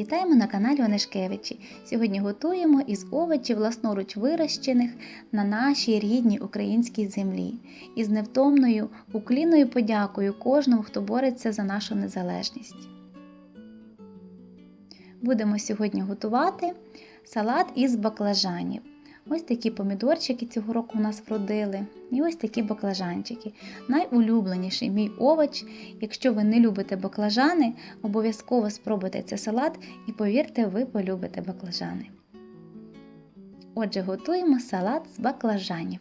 Вітаємо на каналі Онешкевичі. Сьогодні готуємо із овочів власноруч вирощених на нашій рідній українській землі. Із невтомною уклінною подякою кожному, хто бореться за нашу незалежність. Будемо сьогодні готувати салат із баклажанів. Ось такі помідорчики цього року у нас вродили. І ось такі баклажанчики. Найулюбленіший мій овоч. Якщо ви не любите баклажани, обов'язково спробуйте цей салат і повірте, ви полюбите баклажани. Отже, готуємо салат з баклажанів.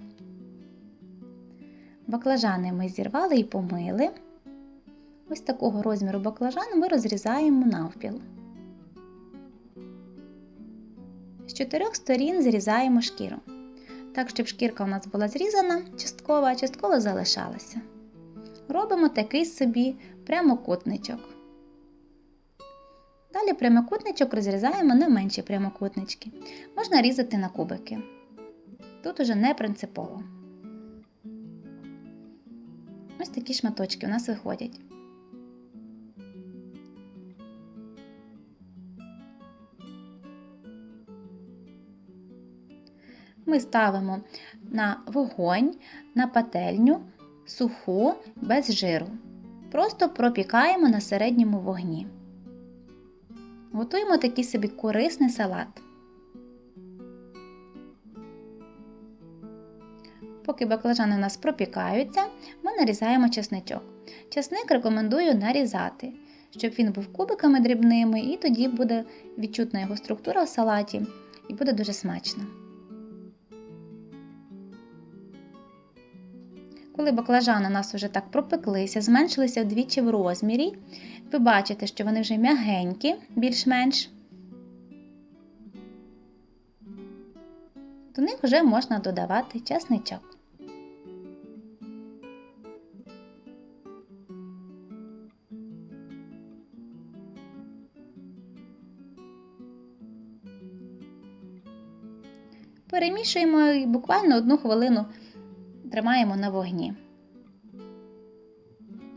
Баклажани ми зірвали і помили. Ось такого розміру баклажану ми розрізаємо навпіл. Чотирьох сторін зрізаємо шкіру. Так, щоб шкірка у нас була зрізана частково, а частково залишалася. Робимо такий собі прямокутничок. Далі прямокутничок розрізаємо на менші прямокутнички. Можна різати на кубики. Тут уже не принципово. Ось такі шматочки у нас виходять. Ми ставимо на вогонь, на пательню суху без жиру. Просто пропікаємо на середньому вогні. Готуємо такий собі корисний салат. Поки баклажани у нас пропікаються, ми нарізаємо чесничок. Чесник рекомендую нарізати, щоб він був кубиками дрібними, і тоді буде відчутна його структура в салаті і буде дуже смачно. Коли баклажани у нас вже так пропеклися, зменшилися вдвічі в розмірі, ви бачите, що вони вже м'ягенькі, більш-менш. До них вже можна додавати часничок. Перемішуємо буквально одну хвилину тримаємо на вогні.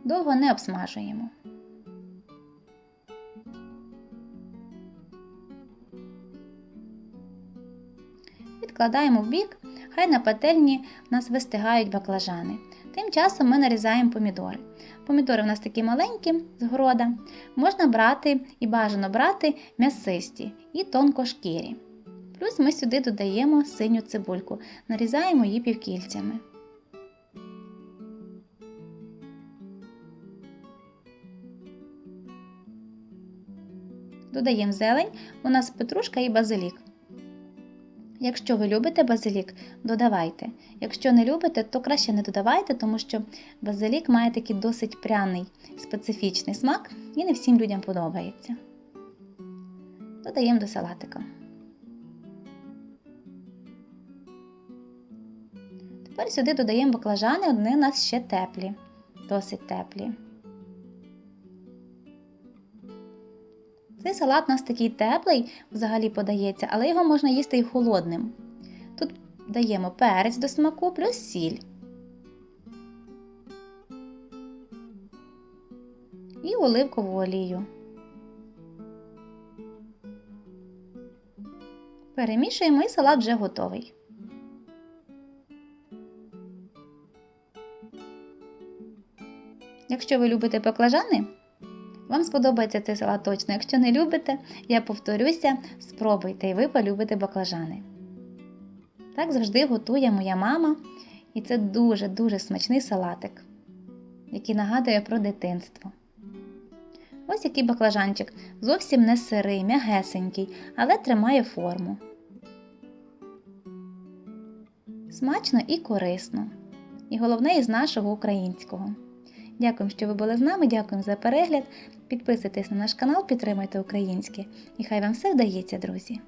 Довго не обсмажуємо. Відкладаємо в бік, хай на пательні нас вистигають баклажани. Тим часом ми нарізаємо помідори. Помідори в нас такі маленькі з города. Можна брати і бажано брати м'ясисті і тонкошкірі. Плюс ми сюди додаємо синю цибульку, нарізаємо її півкільцями. Додаємо зелень, у нас петрушка і базилік. Якщо ви любите базилік, додавайте. Якщо не любите, то краще не додавайте, тому що базилік має такий досить пряний специфічний смак і не всім людям подобається. Додаємо до салатика. Тепер сюди додаємо баклажани, вони у нас ще теплі, досить теплі. Цей салат у нас такий теплий взагалі подається, але його можна їсти і холодним. Тут даємо перець до смаку плюс сіль. І оливкову олію. Перемішуємо і салат вже готовий. Якщо ви любите баклажани, вам сподобається цей салат точно. Якщо не любите, я повторюся, спробуйте і ви полюбите баклажани. Так завжди готує моя мама, і це дуже-дуже смачний салатик, який нагадує про дитинство. Ось який баклажанчик, зовсім не сирий, м'ягесенький, але тримає форму. Смачно і корисно. І головне із нашого українського. Дякую, що ви були з нами, дякую за перегляд. Підписуйтесь на наш канал, підтримайте українське. І хай вам все вдається, друзі!